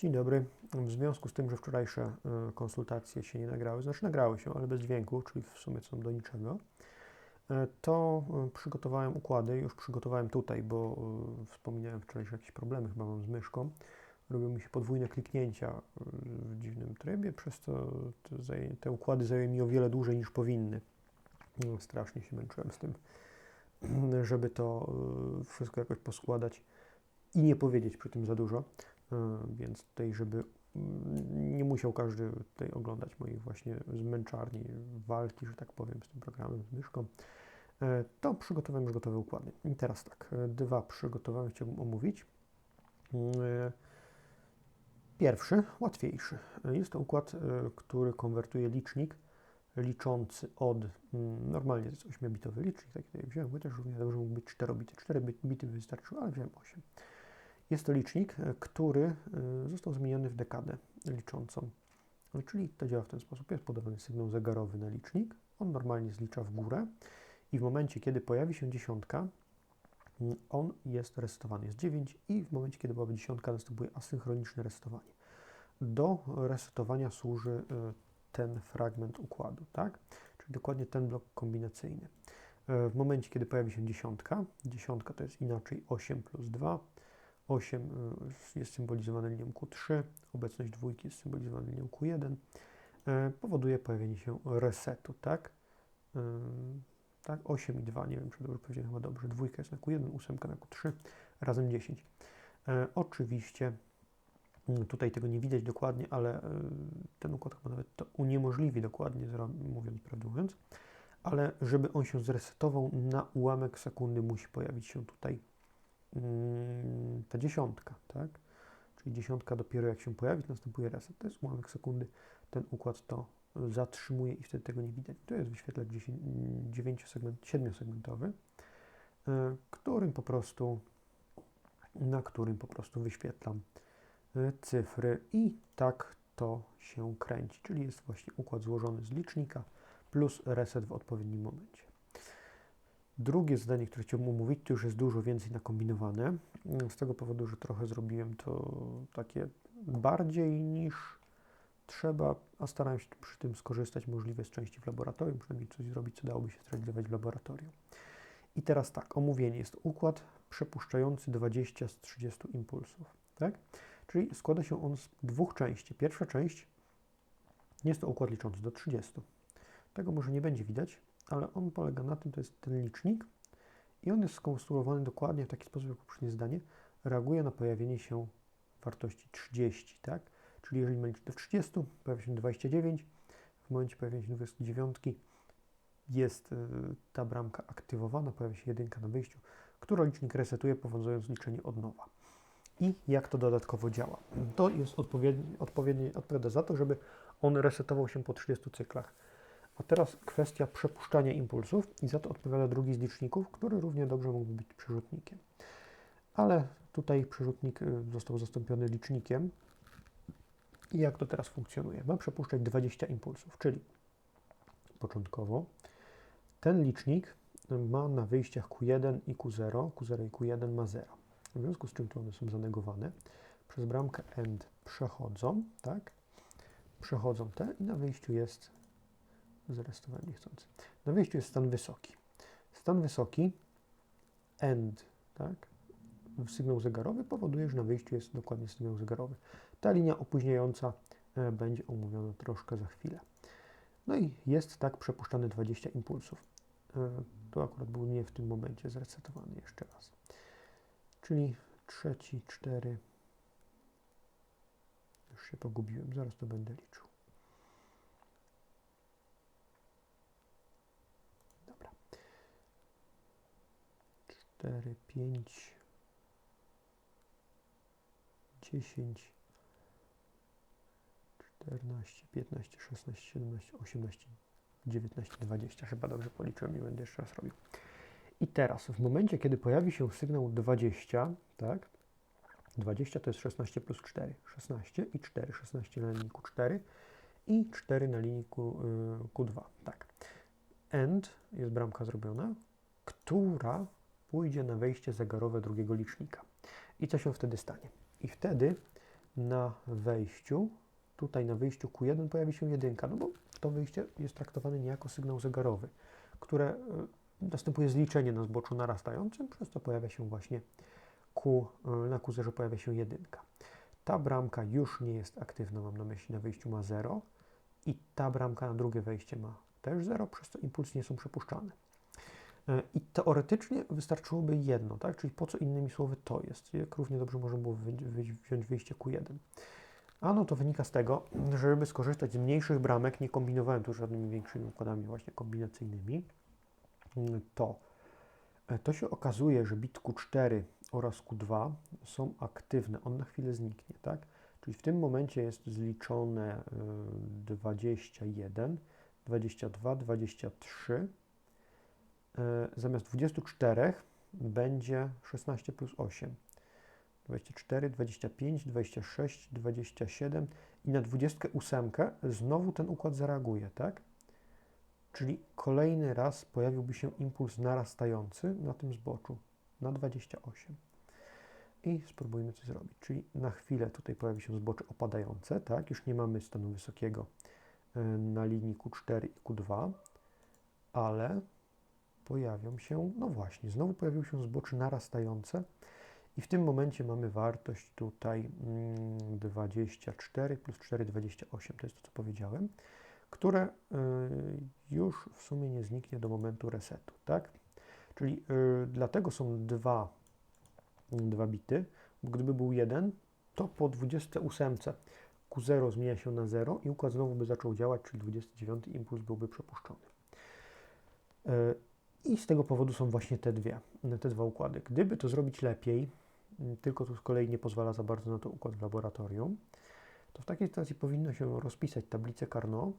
Dzień dobry. W związku z tym, że wczorajsze e, konsultacje się nie nagrały, znaczy nagrały się, ale bez dźwięku, czyli w sumie są do niczego, e, to e, przygotowałem układy. Już przygotowałem tutaj, bo wspominałem wczoraj, że jakieś problemy chyba mam z myszką. Robią mi się podwójne kliknięcia w dziwnym trybie, przez to te, układy zajęły mi o wiele dłużej niż powinny. No, strasznie się męczyłem z tym, żeby to wszystko jakoś poskładać i nie powiedzieć przy tym za dużo. E, więc tutaj, żeby mm, nie musiał każdy tutaj oglądać moich właśnie zmęczarni, walki, że tak powiem, z tym programem, z myszką, e, to przygotowałem już gotowe układy. I teraz tak, e, dwa przygotowałem, chciałbym omówić. Pierwszy, łatwiejszy. Jest to układ, który konwertuje licznik liczący od, mm, normalnie to jest 8-bitowy licznik, taki tutaj wziąłem, chociaż równie dobrze mógł być 4 bity. 4 bity wystarczyły, ale wziąłem 8. Jest to licznik, e, który e, został zmieniony w dekadę liczącą. No, czyli to działa w ten sposób. Jest podawany sygnał zegarowy na licznik. On normalnie zlicza w górę i w momencie, kiedy pojawi się dziesiątka, mm, on jest resetowany. Jest 9 i w momencie, kiedy byłaby dziesiątka, następuje asynchroniczne resetowanie. Do resetowania służy e, ten fragment układu, tak? Czyli dokładnie ten blok kombinacyjny. W momencie, kiedy pojawi się dziesiątka, dziesiątka to jest inaczej 8 plus 2, 8 y, jest symbolizowane linią Q3, obecność dwójki jest symbolizowana linią Q1, e, powoduje pojawienie się resetu, tak? E, tak, 8 i 2, nie wiem, czy dobrze powiedziałem, chyba dobrze, dwójka jest na Q1, ósemka na Q3, razem 10. E, oczywiście tutaj tego nie widać dokładnie, ale ten układ chyba nawet to uniemożliwi dokładnie, mówiąc prawdę mówiąc, ale żeby on się zresetował na ułamek sekundy musi pojawić się tutaj ta dziesiątka, tak? Czyli dziesiątka dopiero jak się pojawi, następuje reset. To jest ułamek sekundy. Ten układ to zatrzymuje i wtedy tego nie widać. To jest wyświetlacz 7-segmentowy, e, którym po prostu, na którym po prostu wyświetlam e, cyfry i tak to się kręci. Czyli jest właśnie układ złożony z licznika plus reset w odpowiednim momencie. Drugie zdanie, które chciałbym omówić, to już jest dużo więcej nakombinowane. Z tego powodu, że trochę zrobiłem to takie bardziej niż trzeba, a starałem się przy tym skorzystać możliwie z części w laboratorium, przynajmniej coś zrobić, co dałoby się zrealizować w laboratorium. I teraz tak, omówienie jest układ przepuszczający 20 z 30 impulsów, tak? Czyli składa się on z dwóch części. Pierwsza część jest to układ liczący do 30. Tego może nie będzie widać, ale on polega na tym, to jest ten licznik i on jest skonstruowany dokładnie w taki sposób, jak poprzednie zdanie, reaguje na pojawienie się wartości 30, tak? Czyli jeżeli ma licznik 30, pojawia się 29, w momencie pojawienia się 29 jest y, ta bramka aktywowana, pojawia się jedynka na wyjściu, która licznik resetuje, powodując liczenie od nowa. I jak to dodatkowo działa? To jest odpowiedni, odpowiedni, odpowiada za to, żeby on resetował się po 30 cyklach. A teraz kwestia przepuszczania impulsów i za to odpowiada drugi z liczników, który równie dobrze mógłby być przerzutnikiem. Ale tutaj przerzutnik y, został zastąpiony licznikiem. I jak to teraz funkcjonuje? Ma przepuszczać 20 impulsów, czyli początkowo ten licznik ma na wyjściach Q1 i Q0, Q0 i Q1 ma 0. W związku z czym to one są zanegowane. Przez bramkę AND przechodzą, tak? Przechodzą te i na wyjściu jest zarestowałem niechcący. Na wyjściu jest stan wysoki. Stan wysoki, end, tak, sygnał zegarowy powoduje, że na wyjściu jest dokładnie sygnał zegarowy. Ta linia opóźniająca e, będzie omówiona troszkę za chwilę. No i jest tak przepuszczane 20 impulsów. E, to akurat był nie w tym momencie zresetowany jeszcze raz. Czyli trzeci, cztery. Już się pogubiłem, zaraz to będę liczył. 4, 5, 10, 14, 15, 16, 17, 18, 19, 20. Chyba dobrze policzyłem, nie będę jeszcze raz robił. I teraz, w momencie, kiedy pojawi się sygnał 20, tak, 20 to jest 16 plus 4, 16 i 4, 16 na linii Q4 i 4 na linii Q, y, Q2, tak. End jest bramka zrobiona, która pójdzie na wejście zegarowe drugiego licznika. I co się wtedy stanie? I wtedy na wejściu, tutaj na wyjściu Q1 pojawi się jedynka, no bo to wyjście jest traktowane niejako sygnał zegarowy, które y, następuje zliczenie na zboczu narastającym, przez co pojawia się właśnie Q, y, na Q0 pojawia się jedynka. Ta bramka już nie jest aktywna, mam na myśli, na wyjściu ma 0 i ta bramka na drugie wejście ma też 0, przez co impulsy nie są przepuszczane. E, I teoretycznie wystarczyłoby jedno, tak? czyli po co innymi słowy to jest, jak równie dobrze można było wziąć wyjście Q1. Ano to wynika z tego, że żeby skorzystać z mniejszych bramek, nie kombinowałem tu żadnymi większymi układami właśnie kombinacyjnymi, mm, to, e, to się okazuje, że bit Q4 oraz Q2 są aktywne, on na chwilę zniknie, tak? Czyli w tym momencie jest zliczone 21, 22, 23, zamiast 24 będzie 16 plus 8. 24, 25, 26, 27 i na 28 znowu ten układ zareaguje, tak? Czyli kolejny raz pojawiłby się impuls narastający na tym zboczu, na 28. I spróbujmy coś zrobić. Czyli na chwilę tutaj pojawi się zbocze opadające, tak? Już nie mamy stanu wysokiego e, na linii Q4 i Q2, ale pojawią się, no właśnie, znowu pojawiły się zbocze narastające i w tym momencie mamy wartość tutaj 24 mm, plus 4, 28, to jest to, co powiedziałem, które y, już w sumie nie zniknie do momentu resetu, tak? Czyli y, dlatego są dwa, dwa bity, bo gdyby był jeden, to po 28 Q0 zmienia się na 0 i układ znowu by zaczął działać, czyli 29 impuls byłby przepuszczony. I z tego powodu są właśnie te dwie, te dwa układy. Gdyby to zrobić lepiej, tylko tu z kolei nie pozwala za bardzo na to układ w laboratorium, to w takiej sytuacji powinno się rozpisać tablicę Carnot,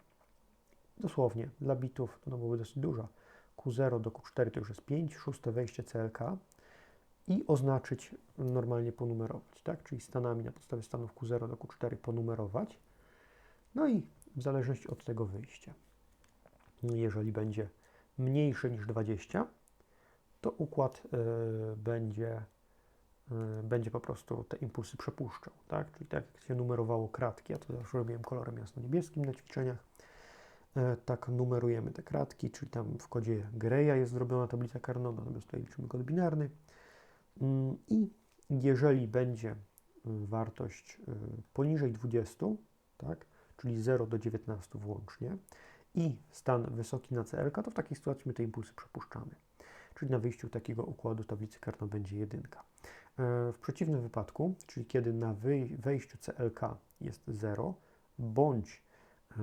dosłownie dla bitów, to no byłoby dosyć duża, Q0 do Q4 to już jest 5, szóste wejście CLK i oznaczyć, normalnie ponumerować, tak? czyli stanami na podstawie stanów Q0 do Q4 ponumerować, no i w zależności od tego wyjścia. Jeżeli będzie mniejsze niż 20, to układ y, będzie Y, będzie po prostu te impulsy przepuszczał, tak? Czyli tak jak się numerowało kratki, ja to zawsze robiłem kolorem jasno-niebieskim na ćwiczeniach, y, tak numerujemy te kratki, czyli tam w kodzie Greya jest zrobiona tablica Carnot, natomiast tutaj liczymy kod binarny mm, i jeżeli będzie wartość poniżej 20, tak, czyli 0 do 19 włącznie i stan wysoki na CLK, to w takiej sytuacji my te impulsy przepuszczamy. Czyli na wyjściu takiego układu tablicy Carnot będzie jedynka. E, w przeciwnym wypadku, czyli kiedy na wejściu CLK jest 0, bądź e,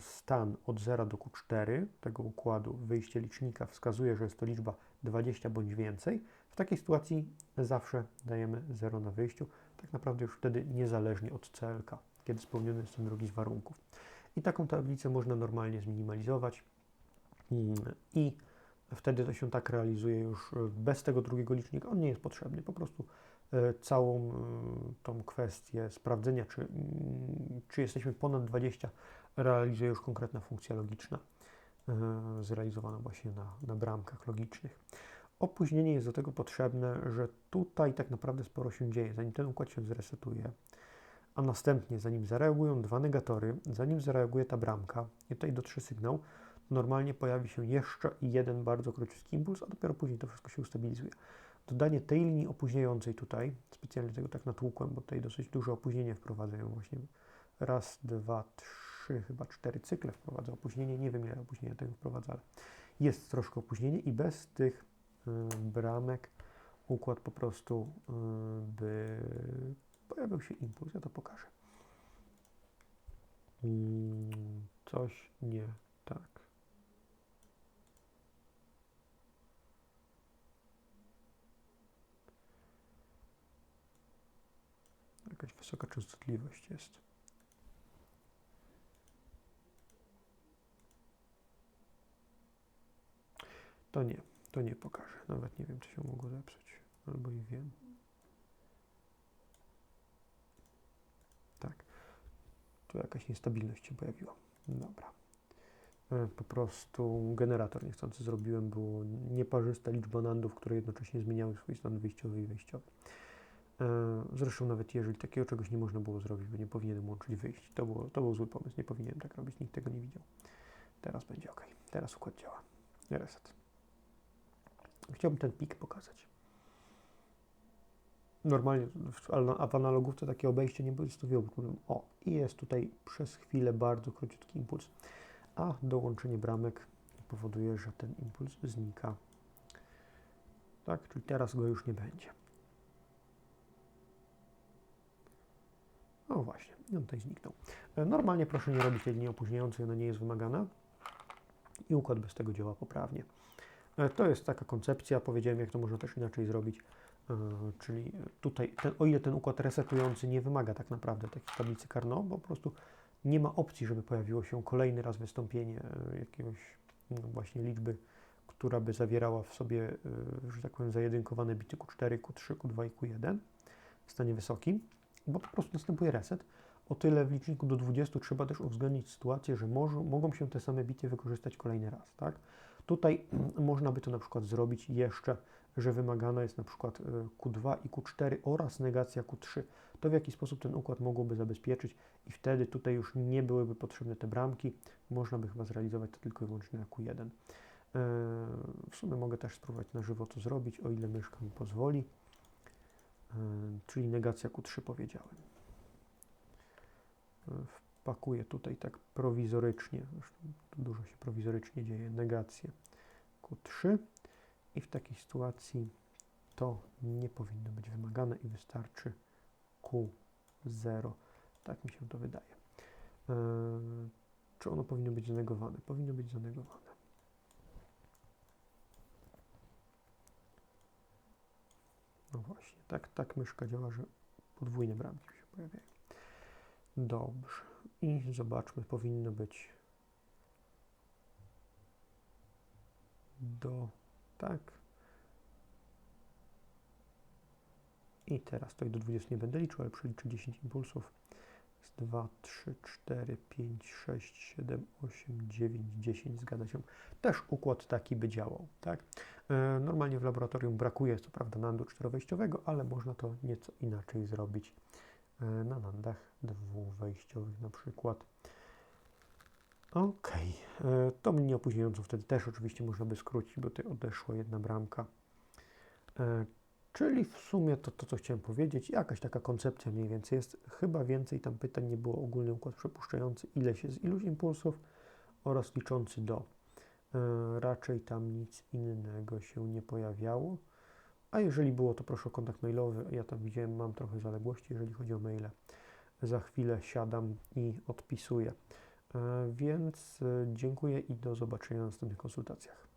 stan od 0 do Q4 tego układu wyjście licznika wskazuje, że jest to liczba 20 bądź więcej, w takiej sytuacji zawsze dajemy 0 na wyjściu, tak naprawdę już wtedy niezależnie od CLK, kiedy spełniony jest ten drugi z warunków. I taką tablicę można normalnie zminimalizować mm, i wtedy to się tak realizuje już e, bez tego drugiego licznika. On nie jest potrzebny. Po prostu e, całą e, tą kwestię sprawdzenia, czy, mm, czy jesteśmy ponad 20, realizuje już konkretna funkcja logiczna, zrealizowana właśnie na, na bramkach logicznych. Opóźnienie jest do tego potrzebne, że tutaj tak naprawdę sporo się dzieje, zanim ten układ się zresetuje, a następnie zanim zareagują dwa negatory, zanim zareaguje ta bramka i tutaj dotrze sygnał, normalnie pojawi się jeszcze jeden bardzo króciutki impuls, a dopiero później to wszystko się ustabilizuje. Dodanie tej linii opóźniającej tutaj, specjalnie tego tak natłukłem, bo tutaj dosyć duże opóźnienie wprowadzają właśnie raz, dwa, trzy, chyba cztery cykle wprowadza opóźnienie, nie wiem ile opóźnienia tego wprowadza, ale jest troszkę opóźnienie i bez tych y, bramek układ po prostu y, by pojawił się impuls, ja to pokażę. Mm, coś nie tak. jakaś wysoka częstotliwość jest. To nie, to nie pokażę. Nawet nie wiem, czy się mogło zepsuć. Albo i wiem. Tak. Tu jakaś niestabilność się pojawiła. Dobra. E, po prostu generator niechcący zrobiłem, było nieparzysta liczba nandów, które jednocześnie zmieniały swój stan wyjściowy i wejściowy. E, Zresztą nawet jeżeli takiego czegoś nie można było zrobić, bo nie powinienem łączyć wyjść, to, było, to był zły pomysł, nie powinienem tak robić, nikt tego nie widział. Teraz będzie ok, teraz układ działa. Reset. Chciałbym ten pik pokazać. Normalnie a w analogówce takie obejście nie wielokrotne. O, i jest tutaj przez chwilę bardzo króciutki impuls, a dołączenie bramek powoduje, że ten impuls znika. Tak, czyli teraz go już nie będzie. No właśnie, on tutaj zniknął. E, Normalnie proszę nie robić tej linii opóźniającej, ona nie jest wymagana i układ bez tego działa poprawnie. E, To jest taka koncepcja, powiedziałem jak to można też inaczej zrobić, czyli tutaj, ten, o ile ten układ resetujący nie wymaga tak naprawdę takiej tablicy Carnot, bo po prostu nie ma opcji, żeby pojawiło się kolejny raz wystąpienie e, jakiegoś no właśnie liczby, która by zawierała w sobie, e, że tak powiem, zajedynkowane bity Q4, Q3, Q2 i Q1 w stanie wysokim, bo po prostu następuje reset. O tyle w liczniku do 20 trzeba też uwzględnić sytuację, że może, mogą się te same bity wykorzystać kolejny raz, tak? Tutaj można by to na przykład zrobić jeszcze, że wymagana jest na przykład y, Q2 i Q4 oraz negacja Q3. To w jaki sposób ten układ mogłoby zabezpieczyć i wtedy tutaj już nie byłyby potrzebne te bramki. Można by chyba zrealizować to tylko i wyłącznie na Q1. Yy, W sumie mogę też spróbować na żywo to zrobić, o ile myszka mi pozwoli. Yy, Czyli negacja Q3 powiedziałem. Wpakuję tutaj tak prowizorycznie, dużo się prowizorycznie dzieje, negację Q3 i w takiej sytuacji to nie powinno być wymagane i wystarczy Q0. Tak mi się to wydaje. Yy, czy ono powinno być zanegowane? Powinno być zanegowane. No właśnie, tak, tak myszka działa, że podwójne bramki się pojawiają. Dobrze. I zobaczmy, powinno być do tak. I teraz tutaj do 20 nie będę liczył, ale przeliczę 10 impulsów. Jest 2, 3, 4, 5, 6, 7, 8, 9, 10. Zgadza się. Też układ taki by działał. Tak? E, Normalnie w laboratorium brakuje co prawda nandu czterowejściowego, ale można to nieco inaczej zrobić na nandach dwuwejściowych na przykład. Ok, tą linię opóźniającą wtedy też oczywiście można by skrócić, bo tutaj odeszła jedna bramka. E, Czyli w sumie to, to, co chciałem powiedzieć, jakaś taka koncepcja mniej więcej jest. Chyba więcej tam pytań nie było. Ogólny układ przepuszczający, ile się z iluś impulsów oraz liczący do. E, Raczej tam nic innego się nie pojawiało. A jeżeli było, to proszę o kontakt mailowy. Ja tam widziałem, mam trochę zaległości, jeżeli chodzi o maile. Za chwilę siadam i odpisuję. E, Więc e, dziękuję i do zobaczenia na następnych konsultacjach.